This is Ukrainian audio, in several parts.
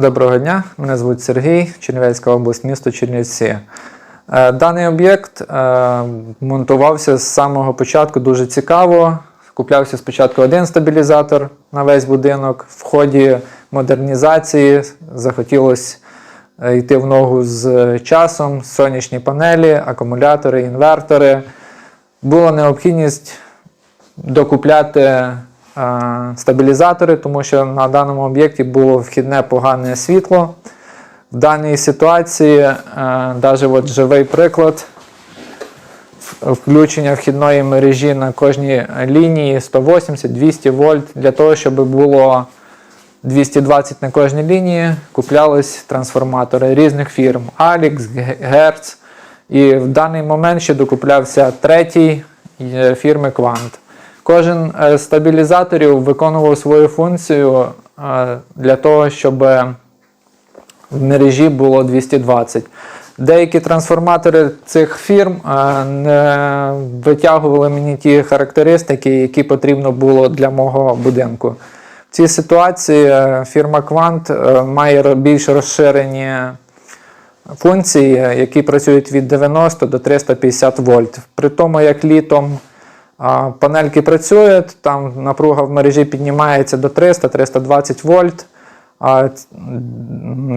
Доброго дня, мене звуть Сергій, Чернівецька область, місто Чернівці. Е, Даний об'єкт е, монтувався з самого початку дуже цікаво. Куплявся спочатку один стабілізатор на весь будинок. В ході модернізації захотілося е, йти в ногу з часом, сонячні панелі, акумулятори, інвертори. Була необхідність докупляти стабілізатори, тому що на даному об'єкті було вхідне погане світло. В даній ситуації, навіть от живий приклад, включення вхідної мережі на кожній лінії 180-200 вольт. Для того, щоб було 220 на кожній лінії, куплялись трансформатори різних фірм: Alix, Hertz. І в даний момент ще докуплявся третій е, фірми Quant. Кожен е, з стабілізаторів виконував свою функцію е, для того, щоб в мережі було 220. Деякі трансформатори цих фірм е, не витягували мені ті характеристики, які потрібно було для мого будинку. В цій ситуації е, фірма е, має більш розширені функції, які працюють від 90 до 350 вольт. При тому, як літом панельки працюють, там напруга в мережі піднімається до 300-320 вольт. А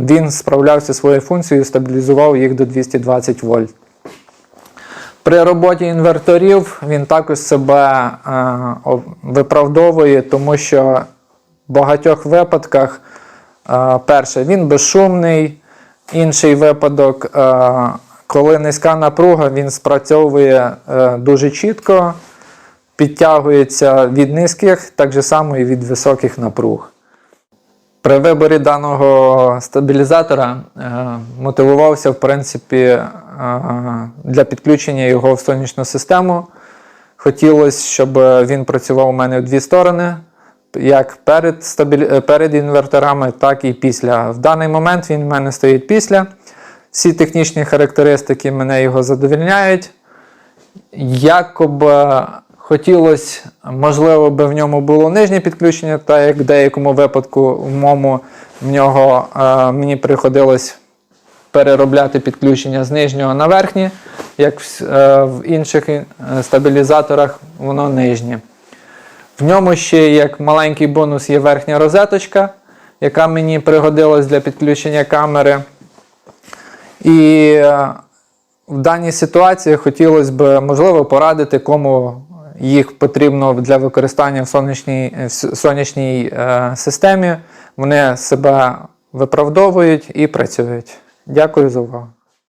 він справлявся своєю функцією, стабілізував їх до 220 вольт. При роботі інверторів він також себе е, виправдовує, тому що в багатьох випадках, е, перше, він безшумний, інший випадок, е, коли низька напруга, він спрацьовує дуже чітко, підтягується від низьких, так же само і від високих напруг. При виборі даного стабілізатора е, мотивувався, в принципі, е, для підключення його в сонячну систему. Хотілося, щоб він працював у мене в дві сторони, як перед, стабілі... е, перед інверторами, так і після. В даний момент він в мене стоїть після. Всі технічні характеристики мене його задовільняють. Якоби хотілося, можливо, би в ньому було нижнє підключення, так як в деякому випадку в моєму в нього е, мені приходилось переробляти підключення з нижнього на верхнє, як в, е, в інших е, стабілізаторах воно нижнє. В ньому ще як маленький бонус є верхня розеточка, яка мені пригодилась для підключення камери. І е, в даній ситуації хотілося б, можливо, порадити, кому їх потрібно для використання в сонячній, в сонячній е, системі. Вони себе виправдовують і працюють. Дякую за увагу.